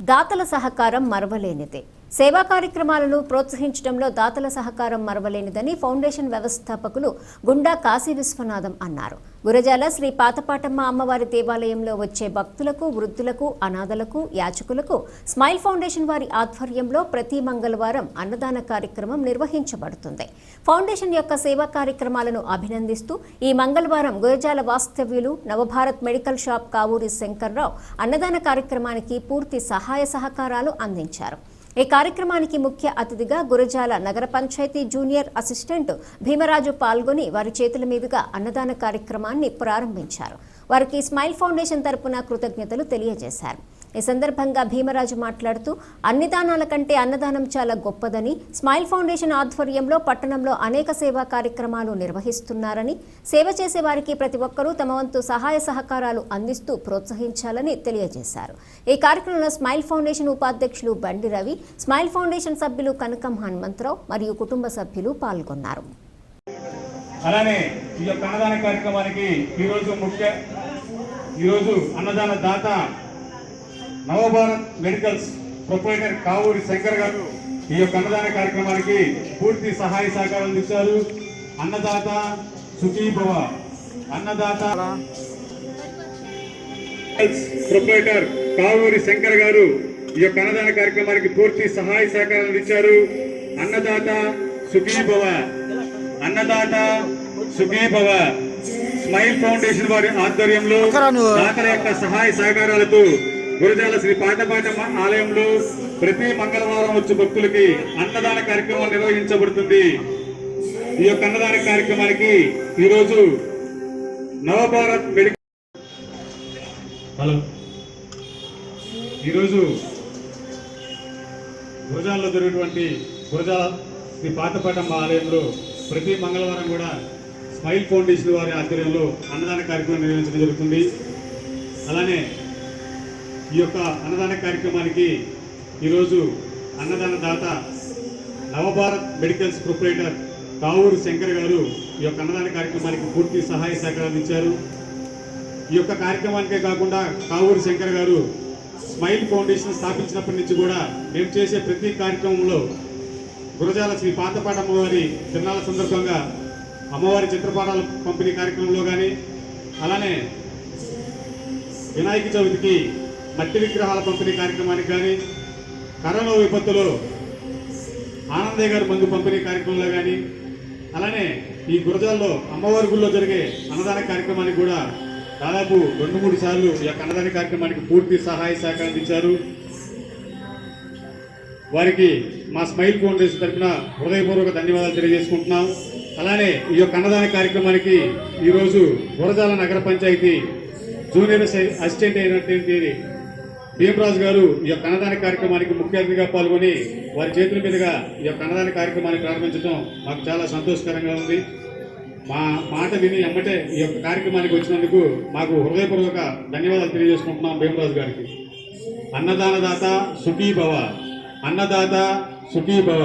దాతల సహకారం మరవలేనిదే. సేవా కార్యక్రమాలను ప్రోత్సహించడంలో దాతల సహకారం మరవలేనిదని ఫౌండేషన్ వ్యవస్థాపకులు గుండా కాశీ విశ్వనాథం అన్నారు. గురజాల శ్రీ పాతపాటమ్మ అమ్మవారి దేవాలయంలో వచ్చే భక్తులకు వృద్ధులకు అనాథలకు యాచకులకు స్మైల్ ఫౌండేషన్ వారి ఆధ్వర్యంలో ప్రతి మంగళవారం అన్నదాన కార్యక్రమం నిర్వహించబడుతుంది. ఫౌండేషన్ యొక్క సేవా కార్యక్రమాలను అభినందిస్తూ ఈ మంగళవారం గురజాల వాస్తవ్యులు నవభారత్ మెడికల్ షాప్ కావూరి శంకర్రావు అన్నదాన కార్యక్రమానికి పూర్తి సహాయ సహకారాలు అందించారు. ఈ కార్యక్రమానికి ముఖ్య అతిథిగా గురజాల నగర పంచాయతీ జూనియర్ అసిస్టెంట్ భీమరాజు పాల్గొని వారి చేతుల మీదుగా అన్నదాన కార్యక్రమాన్ని ప్రారంభించారు. వారికి స్మైల్ ఫౌండేషన్ తరపున కృతజ్ఞతలు తెలియజేశారు. ఈ సందర్భంగా భీమరాజు మాట్లాడుతూ అన్ని దానాల కంటే అన్నదానం చాలా గొప్పదని స్మైల్ ఫౌండేషన్ ఆధ్వర్యంలో పట్టణంలో అనేక సేవా కార్యక్రమాలు నిర్వహిస్తున్నారని సేవ చేసే వారికి ప్రతి ఒక్కరూ తమ వంతు సహాయ సహకారాలు అందిస్తూ ప్రోత్సహించాలని తెలియజేశారు. ఈ కార్యక్రమంలో స్మైల్ ఫౌండేషన్ ఉపాధ్యక్షులు బండి రవి స్మైల్ ఫౌండేషన్ సభ్యులు కనకం హనుమంతరావు మరియు కుటుంబ సభ్యులు పాల్గొన్నారు. అలానే ఈ యొక్క అన్నదాన కార్యక్రమానికి ఈరోజు ముఖ్య ఈరోజు అన్నదాన దాత నవభారత్ మెడికల్స్ ప్రొపరేటర్ కావూరి శంకర్ గారు ఈ యొక్క అన్నదాన కార్యక్రమానికి పూర్తి సహాయ సహకారం అందించారు. అన్నదాత సుఖీభవ అన్నదాత ప్రొపరేటర్ కావూరి శంకర్ గారు ఈ యొక్క అన్నదాన కార్యక్రమానికి పూర్తి సహాయ సహకారం అందించారు. అన్నదాత సుఖీభవ అన్నదాత సుఖీభవ స్మైల్ ఫౌండేషన్ వారి ఆధ్వర్యంలో దాతల యొక్క సహాయ సహకారాలతో గురజాల శ్రీ పాటపాట ఆలయంలో ప్రతి మంగళవారం వచ్చే భక్తులకి అన్నదాన కార్యక్రమం నిర్వహించబడుతుంది. ఈ యొక్క అన్నదాన కార్యక్రమానికి ఈరోజు నవభారత్ మెడికల్ హలో. ఈరోజు గురజాలలో జరిగినటువంటి గురజాల శ్రీ పాతపాటమ్మ ఆలయంలో ప్రతి మంగళవారం కూడా స్మైల్ ఫౌండేషన్ వారి ఆధ్వర్యంలో అన్నదాన కార్యక్రమం నిర్వహించడం జరుగుతుంది. అలానే ఈ యొక్క అన్నదాన కార్యక్రమానికి ఈరోజు అన్నదాన దాత నవభారత్ మెడికల్స్ ప్రొపరేటర్ కావూరు శంకర్ గారు ఈ యొక్క అన్నదాన కార్యక్రమానికి పూర్తి సహాయ సహకారాలు ఇచ్చారు. ఈ యొక్క కార్యక్రమానికే కాకుండా కావూరు శంకర్ గారు స్మైల్ ఫౌండేషన్ స్థాపించినప్పటి నుంచి కూడా మేము చేసే ప్రతి కార్యక్రమంలో గురజాల శ్రీ పాతపాట అమ్మవారి తిరణాల సందర్భంగా అమ్మవారి చిత్రపటాల పంపిణీ కార్యక్రమంలో కానీ అలానే వినాయక చవితికి మట్టి విగ్రహాల పంపిణీ కార్యక్రమానికి కానీ కరోనా విపత్తులో ఆనందయ్య గారి మందు పంపిణీ కార్యక్రమంలో కానీ అలానే ఈ గురజాల్లో అమ్మవారి గుళ్ళో జరిగే అన్నదాన కార్యక్రమానికి కూడా దాదాపు రెండు మూడు సార్లు ఈ యొక్క అన్నదాన కార్యక్రమానికి పూర్తి సహాయ సహకారం అందించారు వారికి మా స్మైల్ ఫౌండేషన్ తరఫున హృదయపూర్వక ధన్యవాదాలు తెలియజేసుకుంటున్నాం. అలానే ఈ యొక్క అన్నదాన కార్యక్రమానికి ఈరోజు గురజాల నగర పంచాయతీ జూనియర్ అసిస్టెంట్ అయినటువంటి భీమరాజు గారు ఈ యొక్క అన్నదాన కార్యక్రమానికి ముఖ్య అతిథిగా పాల్గొని వారి చేతుల మీదుగా ఈ యొక్క అన్నదాన కార్యక్రమాన్ని ప్రారంభించడం మాకు చాలా సంతోషకరంగా ఉంది. మా మాట విని ఎమ్మటే ఈ యొక్క కార్యక్రమానికి వచ్చినందుకు మాకు హృదయపూర్వక ధన్యవాదాలు తెలియజేసుకుంటున్నాం భీమరాజు గారికి. అన్నదానదాత సుఖీభవ అన్నదాత సుఖీభవ